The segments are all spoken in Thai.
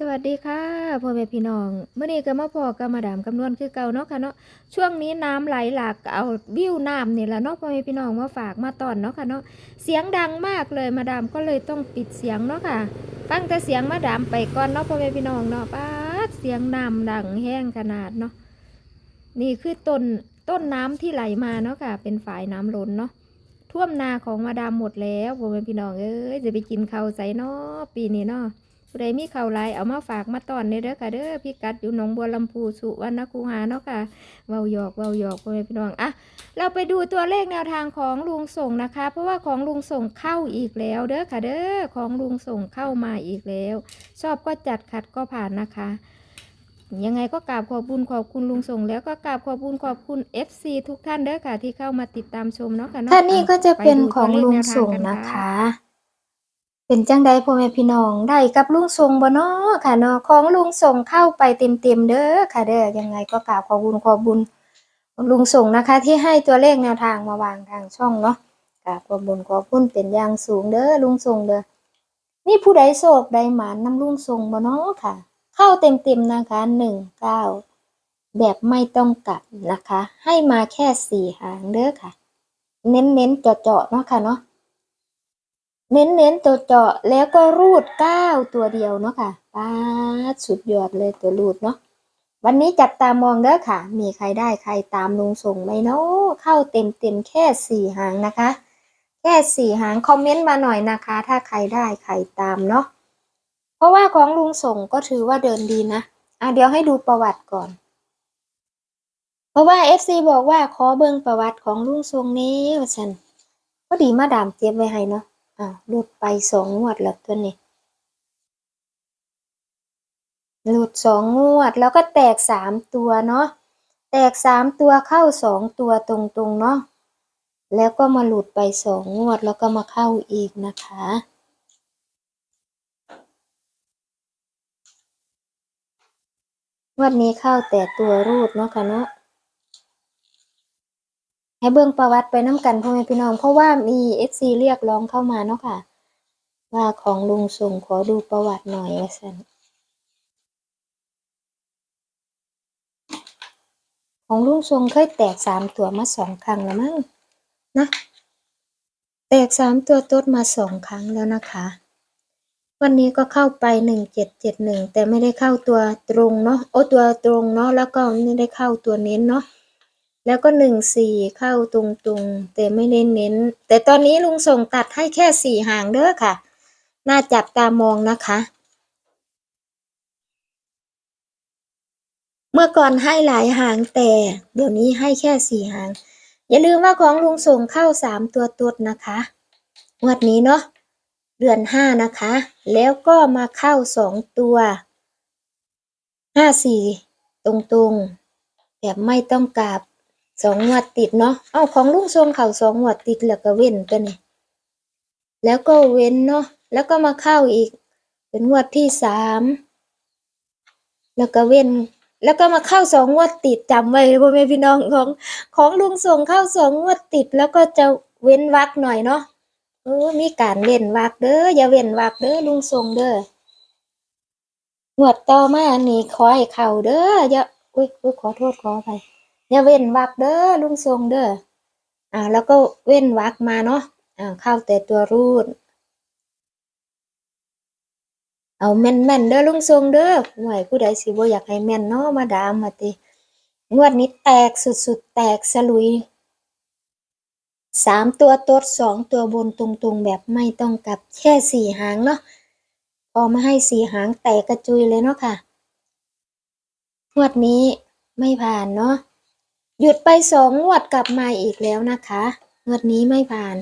สวัสดีค่ะพ่อแม่พี่น้องเมื่อนี้ก็มาพอกับมาดามคำนวณคือเก่าเนาะค่ะเนาะช่วงนี้น้ำไหลหลากเอาวิวน้ำนี่แหละเนาะพ่อแม่พี่น้องมาฝากมาตอนเนาะค่ะเนาะเสียงดังมากเลยมาดามก็เลยต้องปิดเสียงเนาะค่ะฟังแต่เสียงมาดามไปก่อนเนาะพ่อแม่พี่น้องเนาะป้าเสียงน้ำดังแห้งขนาดเนาะนี่คือต้นต้นน้ำที่ไหลมาเนาะค่ะ เป็นฝายน้ำล้นเนาะท่วมนาของมาดามหมดแล้วพ่อแม่พี่น้องเอ้ยจะไปกินข้าวใส่เนาะปีนี้เนาะ ผู้ใดมีข่าวหลายเอามาฝากมาตอนเด้อค่ะเด้อพี่กัดอยู่หนองบัวลำพูสุวรรณคูหาเนาะค่ะเว้าหยอกเว้าหยอกพ่อแม่พี่น้องอะเราไปดูตัวเลขแนวทางของลุงส่งนะคะ เพราะว่าของลุงส่งเข้าอีกแล้วเด้อค่ะเด้อของลุงส่งเข้ามาอีกแล้ว ชอบก็จัดขัดก็ผ่านนะคะยังไงก็กราบขอบคุญขอบคุณลุงส่งแล้วก็กราบขอบคุญขอบคุณ FC ทุกท่านเด้อค่ะที่เข้ามาติดตามชมเนาะค่ะเนาะท่านนี้ก็จะเป็นไปดูของตัวเลขลุงแนวทางส่งกันนะค่ะคะ เป็นจังใดพ่อแม่พี่น้องได้กับลุงส่งบ่เนาะค่ะเนาะของลุงส่งเข้าไปเต็มๆเด้อค่ะเด้อยังไงก็กราบขอบคุญขอบบุญลุงส่งนะคะ ที่ให้ตัวเลขแนวทางมาวางทางช่องเนาะกราบขอบบุญขอบคุณเป็นอย่างสูงเด้อลุงส่งเด้อนี่ผู้ใดโศกใดหมานน้ำลุงส่งบ่เนาะค่ะ เข้าเต็มๆนะคะหนึ่งเก้าแบบไม่ต้องกลับนะคะ ให้มาแค่สี่หางเด้อค่ะ เน้นๆเจาะๆเนาะค่ะเนาะ เน้นๆตัวเจาะแล้วก็รูดเก้าตัวเดียวเนาะค่ะป้าดสุดยอดเลยตัวรูดเนาะวันนี้จับตามองเด้อค่ะ มีใครได้ใครตามลุงส่งไหมเนาะเข้าเต็มเต็มๆแค่สี่หางนะคะ แค่สี่หางคอมเมนต์มาหน่อยนะคะ ถ้าใครได้ใครตามเนาะเพราะว่าของลุงส่งก็ถือว่าเดินดีนะอะเดี๋ยวให้ดูประวัติก่อน เพราะว่า FC บอกว่าขอเบิ่งประวัติของลุงทรงนี้ว่าฉันก็ดีมาดามเจ็บไว้ให้เนาะ อ่าวหลุดไปสองงวดแล้วตัวนี้ หลุดสองงวดแล้วก็แตกสามตัวเนาะ แตกสามตัวเข้าสองตัวตรงๆเนาะ แล้วก็มาหลุดไปสองงวดแล้วก็มาเข้าอีกนะคะงวันนี้เข้าแต่ตัวรูดเนาะค่ะเนาะ ให้เบิ่งประวัติไปน้ำกันพ่อแม่พี่น้อง เพราะว่ามีเอฟซีเรียกร้องเข้ามาเนาะค่ะ ว่าของลุงส่งขอดูประวัติหน่อยว่าสันของลุงทรงเคยแตกสามตัวมาสองครั้งแล้วมั้งนะ แตกสามตัวต้นมาสองครั้งแล้วนะคะ วันนี้ก็เข้าไปหนึ่งเจ็ดเจ็ดหนึ่งแต่ไม่ได้เข้าตัวตรงเนาะโอ้ตัวตรงเนาะแล้วก็ไม่ได้เข้าตัวเน้นเนาะ แล้วก็หนึ่งสี่เข้าตรงตรงแต่ไม่ได้นเน้น แต่ตอนนี้ลุงส่งตัดให้แค่สี่หางเด้อค่ะ น่าจับตามองนะคะ เมื่อก่อนให้หลายหางแต่ เดี๋ยวนี้ให้แค่สี่หาง อย่าลืมว่าของลุงส่งเข้าสามตัวตดนะคะงวดนี้เนาะเดือนห้านะคะ แล้วก็มาเข้าสองตัวห้าสี่ตรงๆ แบบไม่ต้องกลับ สองงวดติดเนาะ เอาของลุงทรงเข่าสองงวดติดแล้วก็เว้นตัวนี้ แล้วก็เว้นเนาะ แล้วก็มาเข้าอีก เป็นงวดที่สาม แล้วก็เว้น แล้วก็มาเข้าสองงวดติดจำไว้พ่อแม่พี่น้องของของลุงส่งเข้าสองงวดติด แล้วก็จะเว้นวักหน่อยเนาะเออมีการเว้นวักเด้ออย่าเว้นวักเด้อลุงส่งเด้องวดต่อมานี่ขอให้เข้าเด้ออย่าอุ้ยอุ้ยขอโทษขอไป อย่าเว้นวักเด้อลุงส่งเด้ออ่าแล้วก็เว้นวักมาเนาะอ่าเข้าแต่ตัวรูด เอาแม่นแม่นเด้อลุงทรงเด้อหวยผู้ใดสิบ่อยากให้แม่นเนาะมาดามมาติงวดนี้แตกสุดๆแตกสลุยสามตัวตดสองตัวบนตรงๆ แบบไม่ต้องกลับแค่สี่หางเนาะพอมาให้สี่หางแตกกระจุยเลยเนาะค่ะงวดนี้ไม่ผ่านเนาะ หยุดไปสองงวดกลับมาอีกแล้วนะคะ งวดนี้ไม่ผ่าน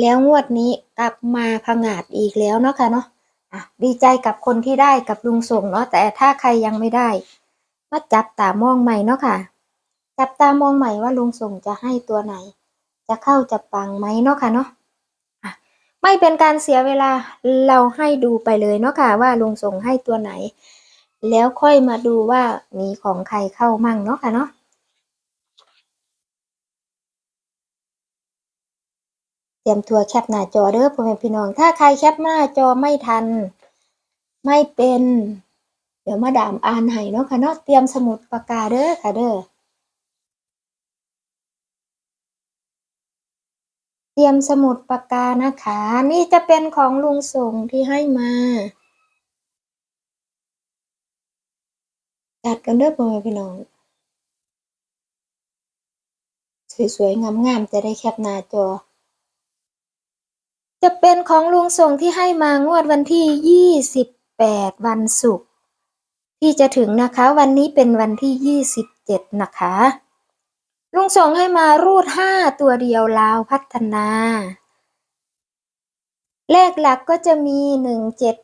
แล้วงวดนี้กลับมาผงาดอีกแล้วเนาะค่ะเนาะอะดีใจกับคนที่ได้กับลุงส่งเนาะแต่ถ้าใครยังไม่ได้มาจับตามองใหม่เนาะค่ะ จับตามองใหม่ว่าลุงส่งจะให้ตัวไหน จะเข้าจะปังไหมเนาะค่ะเนาะอะไม่เป็นการเสียเวลาเราให้ดูไปเลยเนาะค่ะว่าลุงส่งให้ตัวไหน แล้วค่อยมาดูว่ามีของใครเข้ามั่งเนาะค่ะเนาะ เตรียมตัวแคปหน้าจอเด้อพ่อแม่พี่น้อง ถ้าใครแคปหน้าจอไม่ทัน ไม่เป็น เดี๋ยวมาดามอ่านให้เนาะค่ะเนาะเตรียมสมุดปากกาเด้อค่ะเด้อเตรียมสมุดปากกานะคะ นี่จะเป็นของลุงส่งที่ให้มา จัดกันเด้อพ่อแม่พี่น้องสวยๆงามๆจะได้แคปหน้าจอ จะเป็นของลุงส่งที่ให้มางวดวันที่ 28 วันศุกร์ที่จะถึงนะคะ วันนี้เป็นวันที่ 27 นะคะ ลุงส่งให้มารูด 5 ตัวเดียวลาวพัฒนา เลขหลักก็จะมี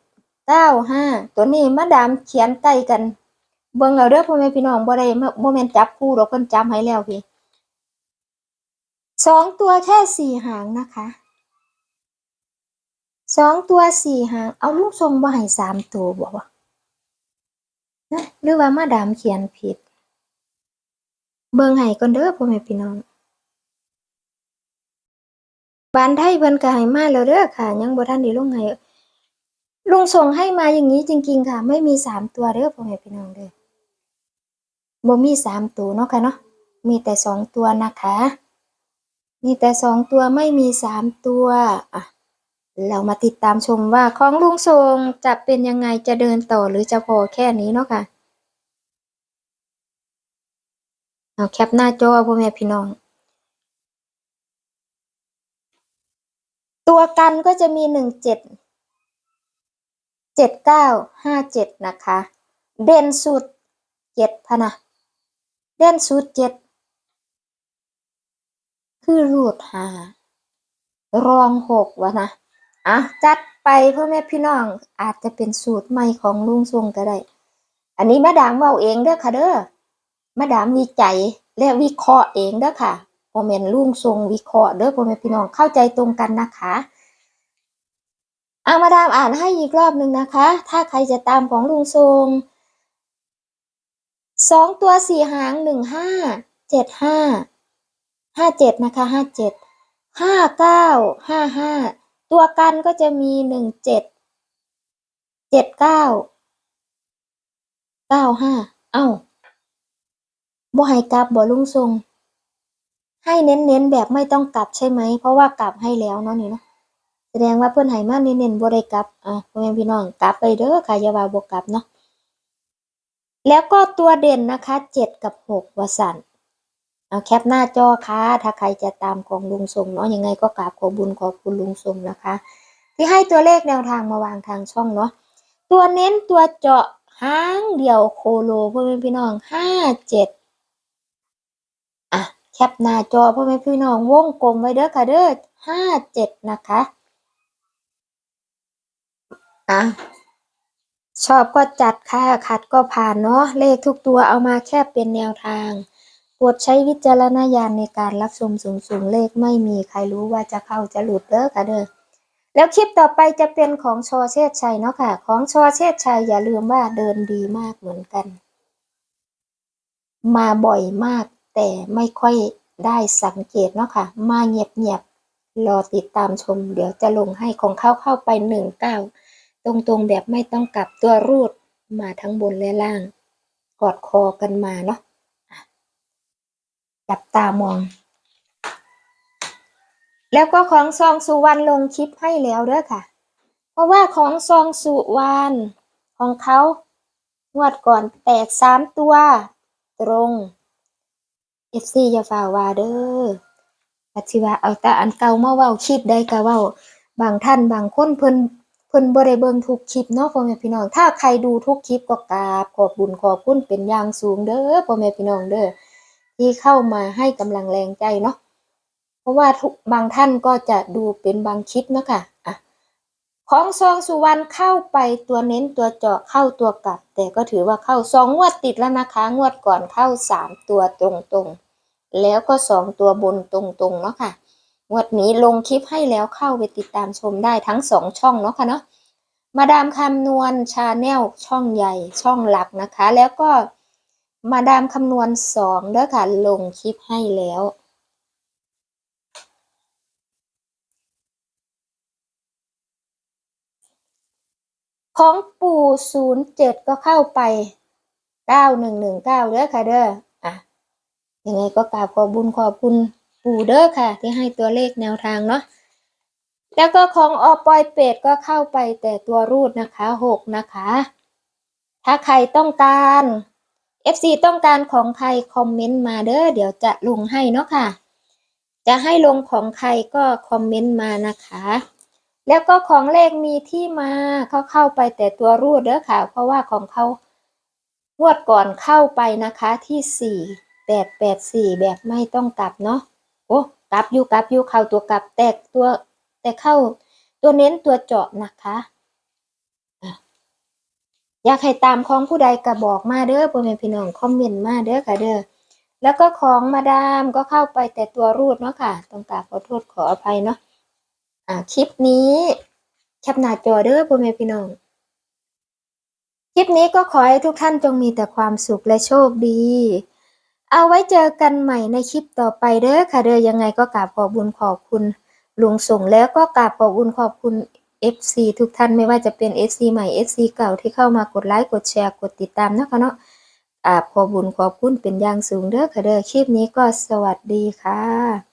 1795 ตัวนี้มาดามเขียนใกล้กันเบิ่งเอาเด้อพ่อแม่พี่น้องบ่ได้มาบ่แม่นจับคู่ดอกเพิ่นจำให้แล้วพี่สองตัวแค่สี่หางนะคะ สองตัวสี่หาง เอาลูกทรงบ่ให้สามตัวบ่วะนะหรือว่ามาดามเขียนผิด เบิ่งให้ก่อนเด้อพ่อแม่พี่น้องบ้านไทยเพิ่นก็ให้มาแล้วเด้อค่ะ ยังบ่ทันได้ลงให้ลุงส่งให้มาอย่างนี้จริง ๆ ค่ะ ไม่มีสามตัวเด้อพ่อแม่พี่น้องเด้อบ่มีสามตัวเนาะค่ะเนาะมีแต่สองตัวนะคะ มีแต่สองตัวไม่มีสามตัวอะ เรามาติดตามชมว่าของลุงทรงจะเป็นยังไงจะเดินต่อหรือจะพอแค่นี้เนาะค่ะเอาแคปหน้าจอพ่อแม่พี่น้อง ตัวกันก็จะมีหนึ่งเจ็ดเจ็ดเก้าห้าเจ็ดนะคะ เด่นสุดเจ็ดพะนะ เด่นสุดเจ็ดคือรูดหารองหกวะนะ อะจัดไปพ่อแม่พี่น้องอาจจะเป็นสูตรใหม่ของลุงทรงก็ได้ อันนี้มาดามเว่าเองเด้อค่ะเด้อมาดามวิจัยและวิเคราะห์เองเด้อค่ะพ่อแม่นลุงทรงวิเคราะห์เด้อพ่อแม่พี่น้องเข้าใจตรงกันนะคะอามาดามอ่านให้อีกรอบหนึ่งนะคะ ถ้าใครจะตามของลุงทรงสองตัวสี่หางหนึ่งห้าเจ็ดห้าห้าเจ็ดนะคะห้าเจ็ดห้าเก้าห้าห้า ตัวกันก็จะมีหนึ่งเจ็ดเจ็ดเก้าเก้าห้าเอ้าบ่ให้กลับบ่ลุงทรงให้เน้นๆแบบไม่ต้องกลับใช่ไหม เพราะว่ากลับให้แล้วเนาะนี่เนาะแสดงว่าเพื่อนให้มาเน้นๆบ่ได้กลับอะพ่อแม่พี่น้องกลับไปเด้อค่ะอย่าว่าบ่กลับเนาะแล้วก็ตัวเด่นนะคะเจ็ดกับหกวสัน เอาแคปหน้าจอค่ะ ถ้าใครจะตามของลุงทรงเนาะยังไงก็กราบขอบุญขอบคุณลุงทรงนะคะ ที่ให้ตัวเลขแนวทางมาวางทางช่องเนาะตัวเน้นตัวเจาะห้างเดียวโคโลพ่อแม่พี่น้องห้าเจ็ดอะแคปหน้าจอพ่อแม่พี่น้องวงกลมไว้เด้อค่ะเด้อห้าเจ็ดนะคะอะชอบก็จัดค่ะ ขัดก็ผ่านเนาะเลขทุกตัวเอามาแค่เป็นแนวทาง โปรดใช้วิจารณญาณในการรับชมสูงสูงเลขไม่มีใครรู้ว่าจะเข้าจะหลุดเด้อค่ะเด้อแล้วคลิปต่อไปจะเป็นของชอเชษชัยเนาะค่ะ ของชอเชษชัยอย่าลืมว่าเดินดีมากเหมือนกัน มาบ่อยมากแต่ไม่ค่อยได้สังเกตเนาะค่ะ มาเงียบๆรอติดตามชม เดี๋ยวจะลงให้ของเข้าเข้าไปหนึ่งเก้าตรงๆแบบไม่ต้องกลับตัวรูดมาทั้งบนและล่าง กอดคอกันมาเนาะ จับตามอง แล้วก็ของซองสุวรรณลงคลิปให้แล้วเด้อค่ะ เพราะว่าของซองสุวรรณของเขางวดก่อนแตกสามตัว ตรงเอฟซีอย่าฝ่าวาเด้อปัจจิว่าเอาแต่อันเก่ามาเว้าคลิปได้ก็เว้า บางท่านบางคนเพิ่นเพิ่นบ่ได้เบิ่งทุกคลิปเนาะพ่อแม่พี่น้อง ถ้าใครดูทุกคลิปก็กราบขอบบุญขอบคุณเป็นอย่างสูงเด้อพ่อแม่พี่น้องเด้อ ที่เข้ามาให้กำลังแรงใจเนาะเพราะว่าทุกบางท่านก็จะดูเป็นบางคลิปนะค่ะอะของซองสุวรรณเข้าไปตัวเน้นตัวเจาะเข้าตัวกลับ แต่ก็ถือว่าเข้าสองงวดติดแล้วนะคะงวดก่อนเข้าสามตัวตรงๆ แล้วก็สองตัวบนตรงๆเนาะค่ะงวดนี้ลงคลิปให้แล้วเข้าไปติดตามชมได้ทั้งสองช่องเนาะค่ะเนาะมาดามคำนวณชาแนลช่องใหญ่ช่องหลักนะคะ แล้วก็ มาดามคำนวณสองเด้อค่ะ ลงคลิปให้แล้ว ของปู่ศูนย์เจ็ดก็เข้าไปเก้าหนึ่งหนึ่งเก้าเด้อค่ะเด้ออะยังไงก็กราบขอบุญขอบคุณปู่เด้อค่ะ ที่ให้ตัวเลขแนวทางเนาะแล้วก็ของอปอยเป็ดก็เข้าไปแต่ตัวรูดนะคะหกนะคะ ถ้าใครต้องการ FC ต้องการของใครคอมเมนต์มาเด้อเดี๋ยวจะลงให้เนาะค่ะ จะให้ลงของใครก็คอมเมนต์มานะคะ แล้วก็ของเลขมีที่มาเขาเข้าไปแต่ตัวรูดเด้อค่ะ เพราะว่าของเขางวดก่อนเข้าไปนะคะที่สี่แปดแปดสี่แบบไม่ต้องกลับเนาะโอ้กลับอยู่กลับอยู่เข้าตัวกลับแตกตัวแต่เข้าตัวเน้นตัวเจาะนะคะอะ อยากให้ตามของผู้ใดก็บอกมาเด้อพ่อแม่พี่น้องคอมเมนต์มาเด้อค่ะเด้อแล้วก็ของมาดามก็เข้าไปแต่ตัวรูดเนาะค่ะต้องกราบขอโทษขออภัยเนาะอ่าคลิปนี้แคปหน้าจอเด้อพ่อแม่พี่น้อง คลิปนี้ก็ขอให้ทุกท่านจงมีแต่ความสุขและโชคดี เอาไว้เจอกันใหม่ในคลิปต่อไปเด้อค่ะเด้อยังไงก็กราบขอบุญขอบคุณลุงส่งแล้วก็กราบขอบุญขอบคุณ FC ทุกท่านไม่ว่าจะเป็น FC ใหม่ FC เก่าที่เข้ามากดไลค์กดแชร์กดติดตามนะคะเนาะอาบขอบุญขอบคุณเป็นอย่างสูงเด้อค่ะเด้อคลิปนี้ก็สวัสดีค่ะ